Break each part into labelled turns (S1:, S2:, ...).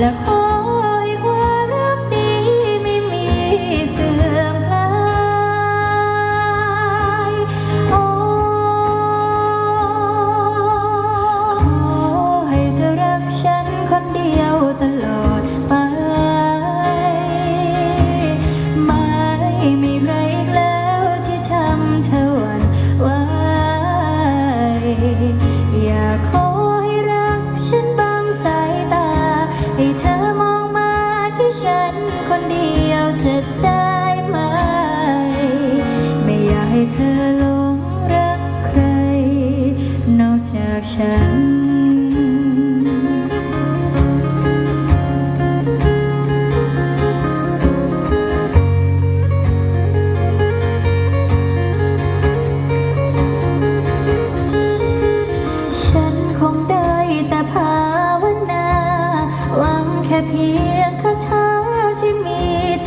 S1: และขอ จะได้ไหม ไม่อยากให้เธอ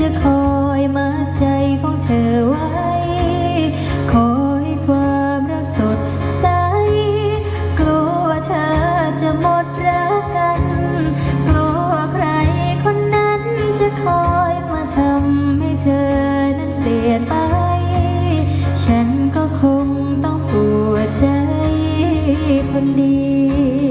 S1: จะคอยมาใจของเธอไว้ คอยความรักสดใส กลัวเธอจะหมดรักกัน กลัวใครคนนั้นจะคอยมาทำให้เธอนั้นเปลี่ยนไป ฉันก็คงต้องปวดใจคนเดียว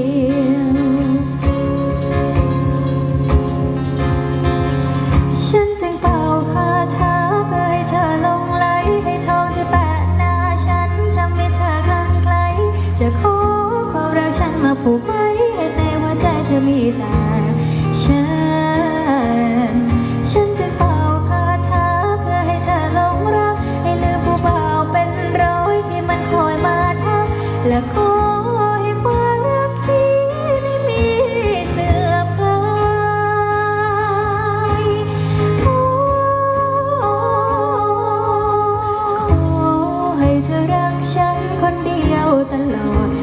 S1: ธอมีแต่ฉัน ฉันจึงเป่าคาถาเพื่อให้เธอหลงรัก ให้ลืมผู้เบาเป็นร้อยที่มันคอยมาทักและขอให้ความรักที่ไม่มีเสื่อมคลายขอให้เธอรักฉันคนเดียวตลอด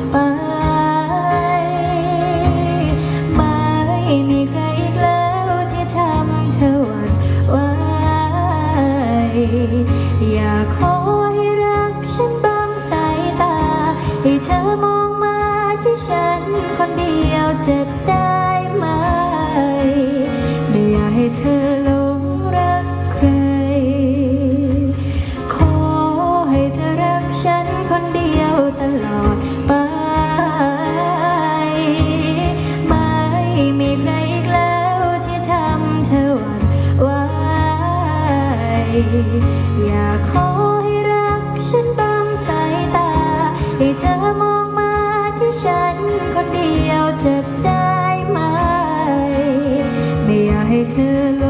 S1: อยากขอให้รักฉันบางสายตา ให้เธอมองมาที่ฉันคนเดียวจะได้ไหม ไม่อยากให้เธอหลงรักใคร ขอให้เธอรักฉันคนเดียวตลอด อยากขอให้รักฉันบางสายตา ให้เธอมองมาที่ฉันคนเดียวจะได้ไหม ไม่อยากให้เธอ